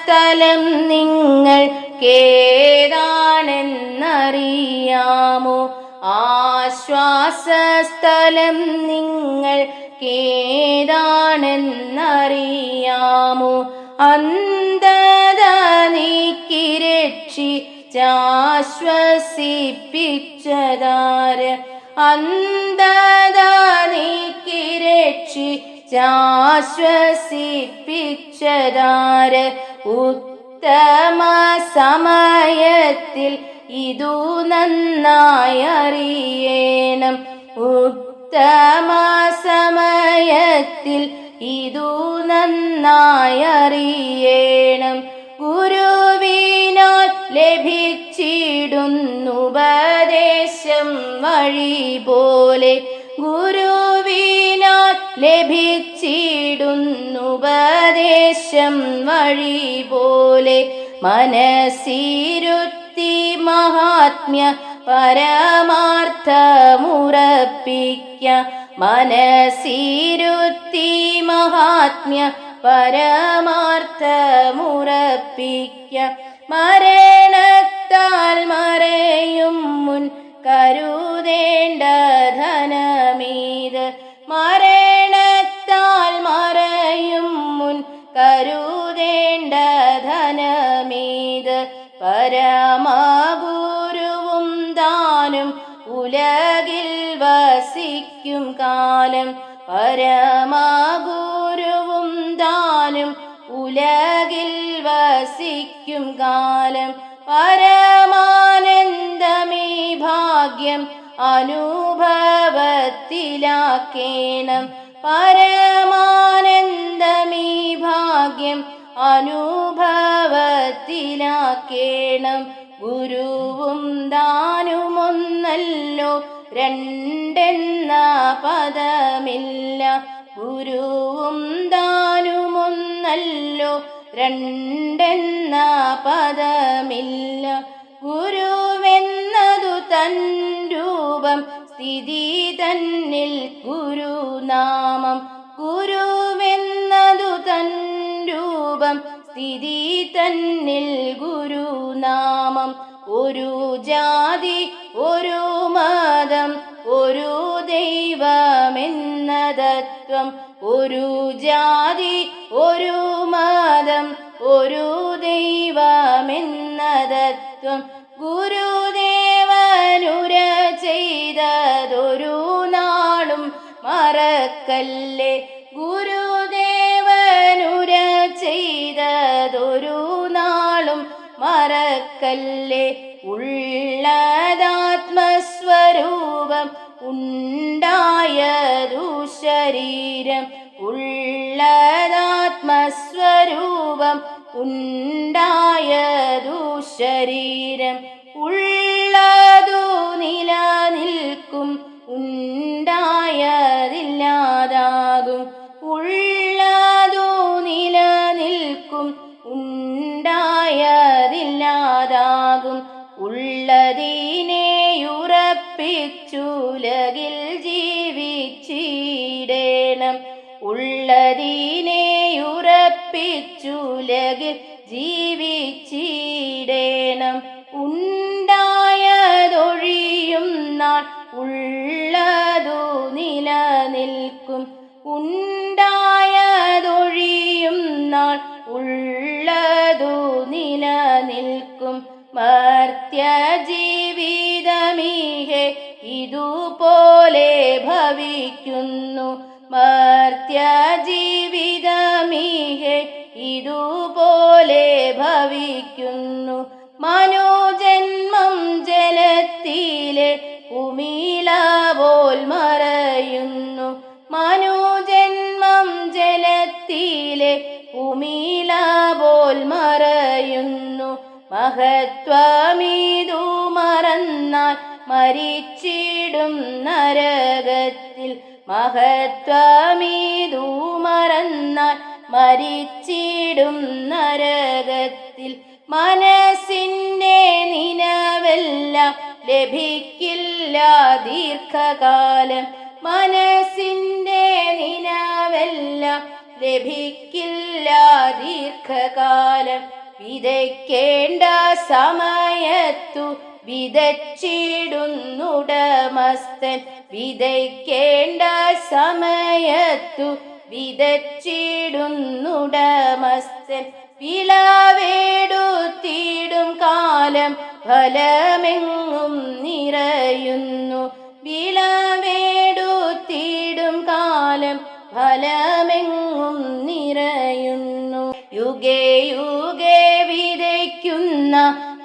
ആശ്വാസസ്ഥലം നിങ്ങൾ കേതാണെന്നറിയാമോ ആശ്വാസസ്ഥലം നിങ്ങൾ കേതാണെന്നറിയാമോ അന്ധത നീക്കി രക്ഷിച്ചാശ്വസിപ്പിച്ചതാര് അന്ധത നീക്കി രക്ഷിച്ചാശ്വസിപ്പിച്ചതാര് ഉത്തമ സമയത്തിൽ ഇതു നന്നായി അറിയണം. ഉത്തമ സമയത്തിൽ ഇതു നന്നായി അറിയേണം. ഗുരുവിനാൽ ലഭിച്ചിടുന്നുപദേശം വഴി പോലെ ഗുരുവിനാൽ ലഭിച്ചിടുന്നുപദേശം വഴി പോലെ മനസ്സിരുത്തി മഹാത്മ്യ പരമാർത്ഥമുറപ്പിക്ക. മനസ്സിരുത്തി മഹാത്മ്യ പരമാർത്ഥമുറപ്പിക്ക. മരണത്താൽ മറയും മുൻ കരുതേണ്ട ധനമീത്? മരണത്താൽ മറയും മുൻ കരുതേണ്ട ധനമീത് പരമഗുരുവും ദാനും ഉലകിൽ വസിക്കും കാലം പരമഗുരുവും ദാനും ഉലകിൽ വസിക്കും കാലം പരമാനന്ദമീ ഭാഗ്യം അനുഭവത്തിലാക്കേണം. പരമാനന്ദമേ ഭാഗ്യം അനുഭവത്തിലാക്കേണം. ഗുരുവും ദാനുമൊന്നല്ലോ രണ്ടെന്ന പദമില്ല. ഗുരുവും ദാനുമൊന്നല്ലോ രണ്ടെന്ന പദമില്ല. ഗുരുവെന്നതു തൻ രൂപം സ്ഥിതി തന്നിൽ ഗുരുനാമം. ഗുരുവെന്നതു തൻ രൂപം സ്ഥിതി തന്നിൽ ഗുരുനാമം. ഒരു ജാതി ഒരു മതം ഒരു ദൈവമെന്ന തത്വം. ഒരു ജാതി ഒരു മതം ഒരു ദൈവമെന്നതത്വം ഗുരുദേവനുര ചെയ്തതൊരു നാളും മറക്കല്ലേ? ഗുരുദേവനുര ചെയ്തതൊരു നാളും മറക്കല്ലേ? ഉള്ളതാത്മസ്വരൂപം ഉണ്ടായതു ശരീരം ഉള്ളതാത്മസ്വരൂപം നിലനിൽക്കും മർത്യ ഇതുപോലെ ഭവിക്കുന്നു. മർത്യ ജീവിതമീഹെ ഇതുപോലെ ഭവിക്കുന്നു. മനോജന്മം മഹത്വമീതു മറന്നാൽ മരിച്ചിടും നരകത്തിൽ. മഹത്വമീതു മറന്നാൽ മരിച്ചിടും നരകത്തിൽ. മനസ്സിന്റെ നിലവെല്ലാം ലഭിക്കില്ല ദീർഘകാലം. മനസ്സിന്റെ നിലവെല്ലാം ലഭിക്കില്ല ദീർഘകാലം. വിതയ്ക്കേണ്ട സമയത്തു വിതച്ചിടുന്നുടമസ്തൻ വിതയ്ക്കേണ്ട സമയത്തു വിതച്ചിടുന്നുടമസ്തൻ വിളവേടുത്തിടും കാലം ഫലമെങ്ങും നിറയുന്നു. വിളവേടുത്തിടും കാലം ഫലമെങ്ങും നിറയുന്നു. യുഗേ യുഗേ വിതയ്ക്കുന്ന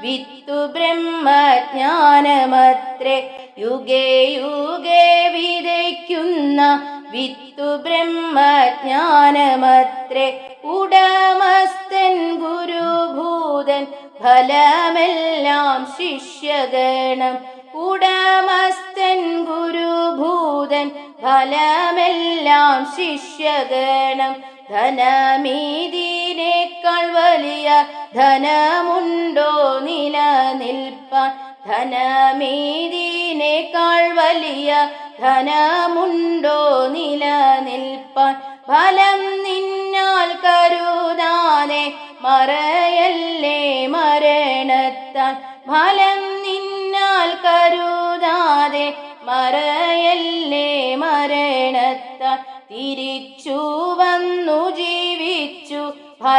വിത്തു ബ്രഹ്മജ്ഞാനമത്രേ. യുഗേ യുഗേ വിതയ്ക്കുന്ന വിത്തു ബ്രഹ്മജ്ഞാനമത്രേ. ഉടമസ്തൻ ഗുരുഭൂതൻ ഫലമെല്ലാം ശിഷ്യഗണം. ഉടമസ്തൻ ഗുരുഭൂതൻ ഫലമെല്ലാം ശിഷ്യഗണം. ധനമീതിനേക്കാൾ വലിയ ധനമുണ്ടോ നിലനിൽപ്പാൻ? ധനമീതിനേക്കാൾ വലിയ ധനമുണ്ടോ നിലനിൽപ്പാൻ? ഫലം നിന്നാൽ കരുതാതെ മറയല്ലേ മരണത്താൻ ഫലം നിന്നാൽ കരുതാതെ മറയല്ലേ മരണത്താൻ തിരിച്ചു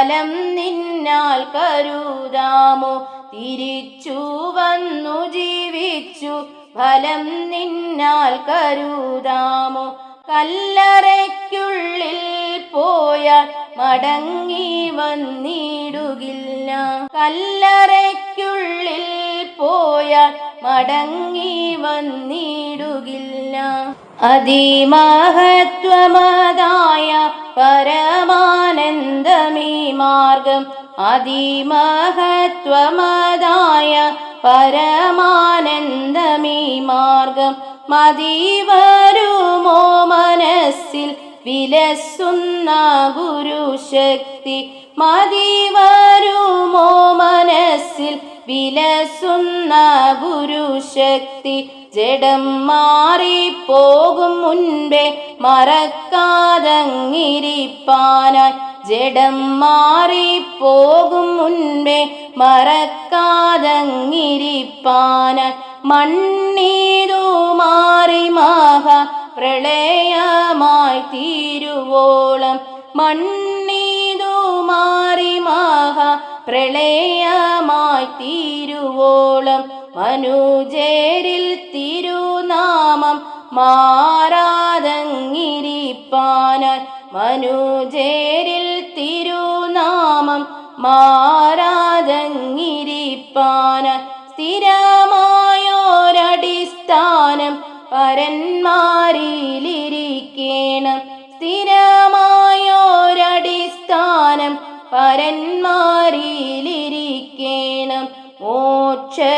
ഫലം നിന്നാൽ കരുതാമോ? തിരിച്ചു വന്നു ജീവിച്ചു ഫലം നിന്നാൽ കരുതാമോ? കല്ലറയ്ക്കുള്ളിൽ പോയാൽ മടങ്ങി വന്നിടുകില്ല. കല്ലറയ്ക്കുള്ളിൽ പോയാൽ മടങ്ങി വന്നിടുകില്ല. അതിമഹത്വമതായ പരമാനന്ദമീ മാർഗം. അതിമഹത്വമതായ പരമാനന്ദമീ മാർഗം. മതിവരുമോ മനസ്സിൽ വിലസുന്ന ഗുരുശക്തി. മതിവരുമോ മനസ്സിൽ വിലസുന്ന ഗുരുശക്തി. ജഡം മാറിപ്പോകും മുൻപേ മറക്കാതങ്ങിരിപ്പാനായി. ജഡം മാറിപ്പോകും മുൻപേ മറക്കാതങ്ങിരിപ്പാനായി. മണ്ണീതു മാറി മാഹ പ്രളയമായി തീരുവോളം. മണ്ണീതു മാറി മഹ പ്രളയമായി തീരുവോളം മനുജേരിൽ തിരുനാമം മാറാതങ്ങിരിപ്പാനാൽ മനുജേരിൽ തിരുനാമം മാറാതങ്ങിരിപ്പാനാൽ സ്ഥിരമായോരടിസ്ഥാനം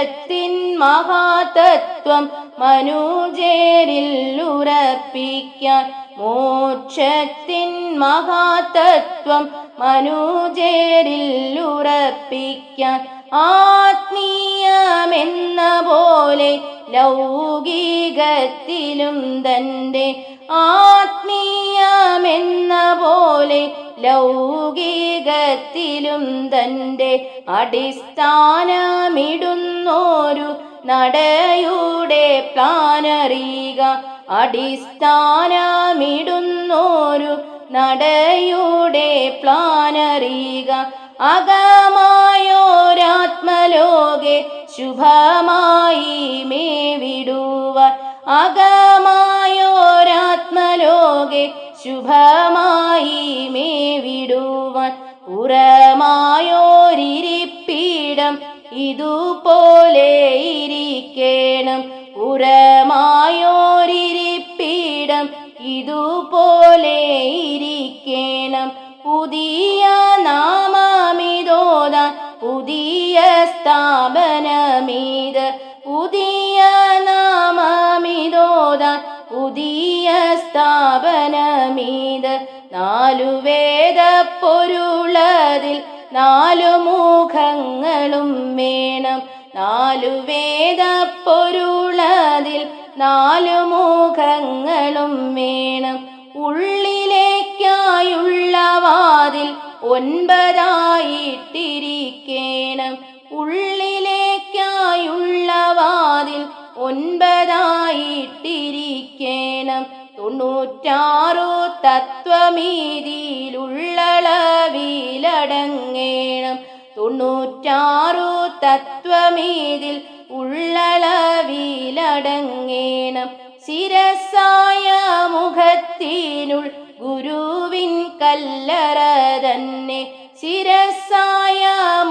മോക്ഷത്തിൻ മഹാതത്വം മനുജേരിൽ ഉറപ്പിക്കാൻ മോക്ഷത്തിൻ മഹാതത്വം മനുജേരിൽ ഉറപ്പിക്കാൻ ആത്മീയമെന്ന പോലെ ലൗകികത്തിലും തന്റെ ആത്മീയമെന്ന പോലെ ലൗകികത്തിലും തന്റെ അടിസ്ഥാനമിടുന്നോരു നടയുടെ പ്ലാനറിയുക അടിസ്ഥാനമിടുന്നോരു നടയുടെ പ്ലാനറിയുക. അകമായോരാത്മലോകെ ശുഭമായി മേവിടുവ. അകമായോരാത്മലോകെ ശുഭമായി നാലു വേദ പൊരുളതിൽ നാലു മുഖങ്ങളും വേണം. ഉള്ളിലേക്കായുള്ള വാതിൽ ഒൻപതായിട്ടിരിക്കേണം. ഉള്ളിലേക്കായുള്ള വാതിൽ ഒൻപതായിട്ടിരിക്കേണം. തൊണ്ണൂറ്റാറു തത്വമീതിയിലുള്ളളവിലടങ്ങേണം. തൊണ്ണൂറ്റാറു തത്വമീതിൽ ഉള്ളളവിലടങ്ങേണം. ശിരസായ മുഖത്തിനുൾ ഗുരുവിൻ കല്ലറ തന്നെ ശിരസായ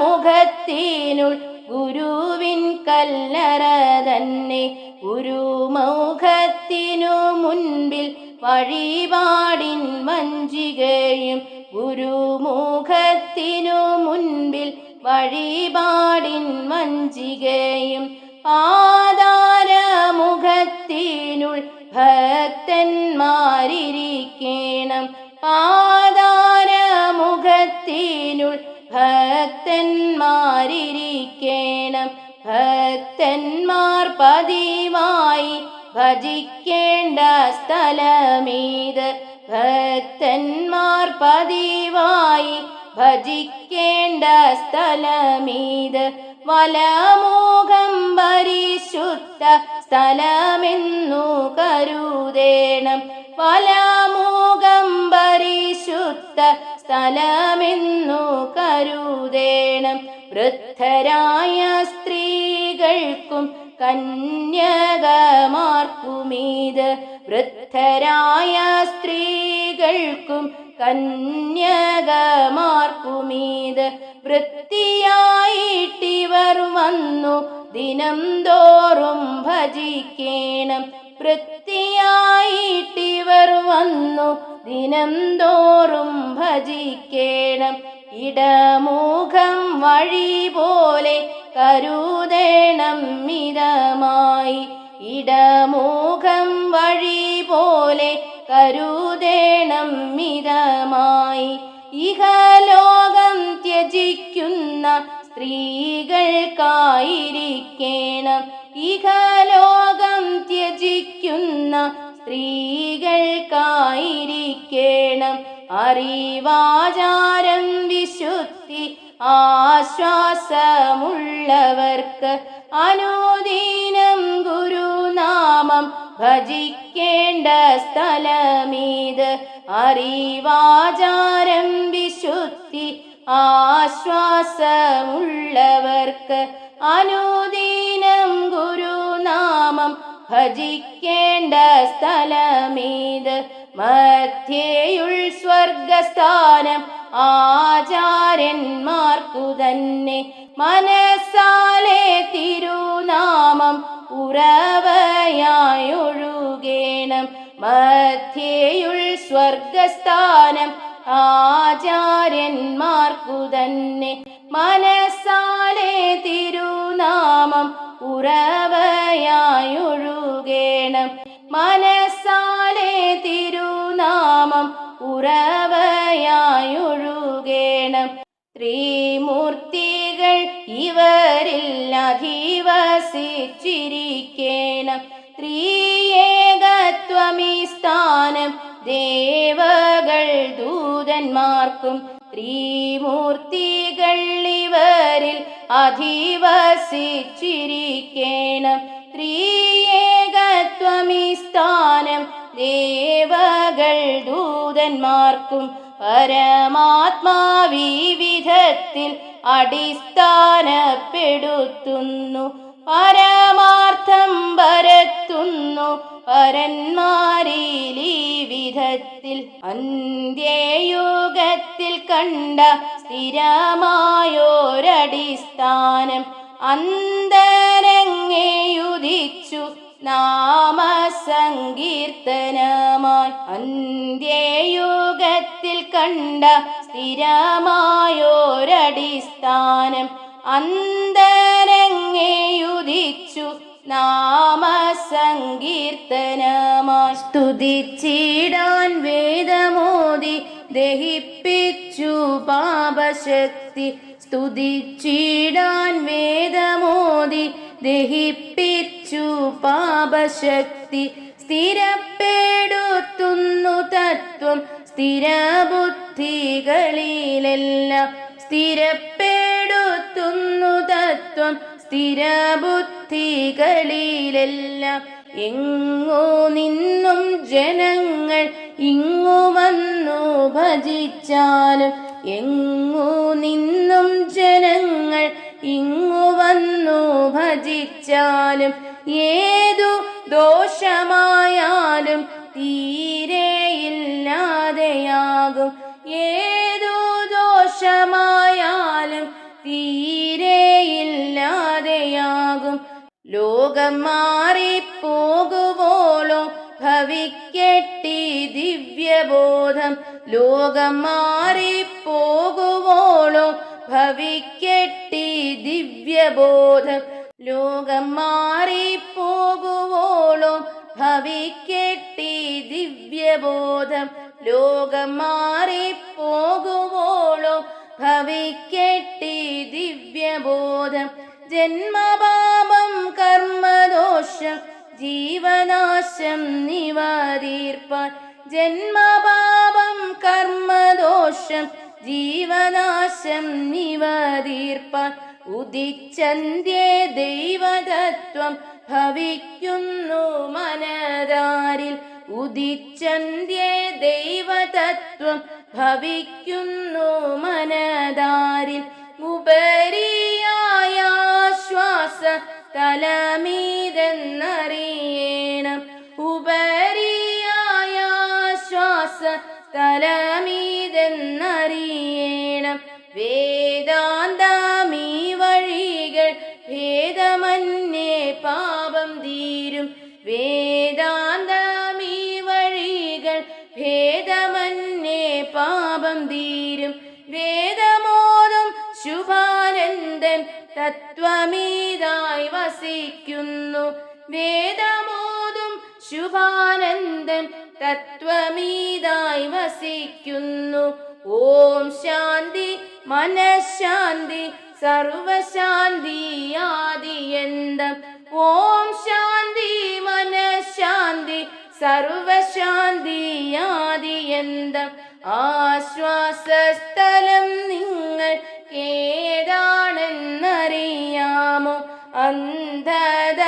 മുഖത്തിനുൾ ഗുരുവിൻ കല്ലറ തന്നെ ഗുരുമൗഖത്തിനു മുൻപിൽ വഴിപാടിൻ വഞ്ചികയും ഗുരുമുഖത്തിനു മുൻപിൽ വഴിപാടിൻ വഞ്ചികയും പാതാരമുഖത്തിനുൾ ഭക്തന്മാരിരിക്കേണം. പാതാരമുഖത്തിനുൾ ഭക്തന്മാരിരിക്കണം. ഭക്തന്മാർ പതിവായി ഭജിക്കേണ്ട സ്ഥലമീത്? ഭക്തന്മാർ പതിവായി ഭജിക്കേണ്ട സ്ഥലമീത്. വലമോഹം പരിശുദ്ധ സ്ഥലമെന്നു കരുതേണം. വലമോഹം പരിശുദ്ധ സ്ഥലമെന്നു കരുതേണം. വൃദ്ധരായ സ്ത്രീകൾക്കും കന്യകമാർക്കുമീത് വൃദ്ധരായ സ്ത്രീകൾക്കും കന്യകമാർക്കുമീത് വൃത്തിയായിട്ടിവർ വന്നു ദിനം തോറും ഭജിക്കേണം. വൃത്തിയായിട്ടിവർ വന്നു ദിനം തോറും ഭജിക്കേണം. ഇടമുഖം വഴി പോലെ കരുതേണം ഇടമുഖം വഴി പോലെ കരുതേണം മിതമായി. ഇഹലോകം ത്യജിക്കുന്ന സ്ത്രീകൾക്കായിരിക്കണം. ഇഹലോകം ത്യജിക്കുന്ന സ്ത്രീകൾക്കായിരിക്കണം. അറിവാചാരം വിശുദ്ധി ആശ്വാസമുള്ളവർക്ക് അനുദീനം ഗുരുനാമം ഭജിക്കേണ്ട സ്ഥലമീത്? അറിവാചാരം വിശുദ്ധി ആശ്വാസമുള്ളവർക്ക് അനുദീനം ഗുരുനാമം ഭജിക്കേണ്ട സ്ഥലമീത്? മധ്യേയുൾ സ്വർഗസ്ഥാനം ആചാര്യന്മാർക്കു തന്നെ. മനസ്സാലെ തിരുനാമം ഉറവയായൊഴുകേണം. മധ്യേയുൾ സ്വർഗസ്ഥാനം ആചാര്യന്മാർക്കു തന്നെ. മനസ്സാലെ തിരുനാമം ഉറവയായൊഴുകേണം ദൂതന്മാർക്കും ത്രിമൂർത്തികൾ ഇവരിൽ അധിവസിച്ചിരിക്കേണം. ത്രിയേകത്വമീ സ്ഥാനം ദേവകൾ ദൂതന്മാർക്കും പരമാത്മാവിധത്തിൽ അടിസ്ഥാനപ്പെടുത്തുന്നു. പരമാർത്ഥം പരത്തുന്നു പരന്മാരിൽ ഈ വിധത്തിൽ. അന്ത്യയുഗത്തിൽ കണ്ട സ്ഥിരമായോരടിസ്ഥാനം അന്തരങ്ങേയുദിച്ചു നാമസങ്കീർത്തനമായി. അന്ത്യയുഗത്തിൽ കണ്ട സ്ഥിരമായോരടിസ്ഥാനം അന്തരങ്ങേയുദിച്ചു നാമസങ്കീർത്തനമായി സ്തുതിച്ചിടാൻ വേദമോദി ദഹിപ്പിച്ചു പാപശക്തി. സ്തുതിച്ചിടാൻ വേദമോദി ദഹിപ്പിച്ചു പാപശക്തി. സ്ഥിരപ്പെടുത്തുന്നു തത്വം സ്ഥിരബുദ്ധികളിലെല്ലാം. സ്ഥിരപ്പെടുത്തുന്നു തത്വം സ്ഥിരബുദ്ധികളിലെല്ലാം. എങ്ങോ നിന്നും ജനങ്ങൾ ഇങ്ങു വന്നു ഭജിച്ചാലും എങ്ങു നിന്നും ജനങ്ങൾ ഇങ്ങു വന്നു ഭജിച്ചാലും ഏതു ദോഷമായാലും തീരെയില്ലാതെയാകും. ഏതു ദോഷമായാലും തീരെയില്ലാതെയാകും. ലോകം മാറിപ്പോകുവോളോ ഭവിക്കട്ടി ദിവ്യബോധം. ലോകം മാറിപ്പോകുവോളോ. ഭവിക്കെട്ടി ദിവ്യബോധം. ലോകം മാറിപ്പോകുവോളോ. ഭവിക്കെട്ടി ദിവ്യബോധം. ലോകം മാറിപ്പോകുവോളോ. ഭവിക്കെട്ടി ദിവ്യബോധം. ജന്മപാപം കർമ്മദോഷം ജീവനാശം നിവാരീർപ്പാൻ ജന്മപാപം കർമ്മദോഷം ജീവനാശം നിവാരീർപ്പാൻ ഉദിച്ചന്ത്യേ ദൈവതത്വം ഭവിക്കുന്നു മനരാരിൽ. ഉദിച്ചന്ത്യേ ദൈവതത്വം ഭവിക്കുന്നു മനദാരിൽ ഉപരിയായ ശ്വാസ തലമീതെന്നറിയണം. ഉപരിയായ ശ്വാസ തലമീതെന്നറിയണം വേദാന്തമീ വഴികൾ ഭേദമന്യേ പാപം തീരും. വേദാന്തമീ വഴികൾ ഭേദമന്യേ പാപം തീരും. വേദമോദം ശുഭാനന്ദൻ തത്വമീതായി വസിക്കുന്നു. വേദമോദം ശുഭാനന്ദൻ തത്വമീതായി വസിക്കുന്നു. ഓം ശാന്തി മനഃശാന്തി സർവശാന്തി ആദിയന്തം. ഓം ശാന്തി മനഃശാന്തി സർവശാന്തി ആദിയന്തം. ആശ്വാസസ്ഥലം നിങ്ങൾ ഏതാണെന്നറിയാമോ അന്ധത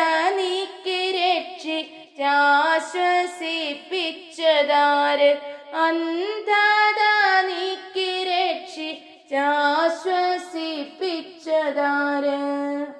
രക്ഷിച്ചാശ്വസിപ്പിച്ചതാര് അന്ധത നീക്കി രക്ഷിച്ചാശ്വസിപ്പിച്ചതാര്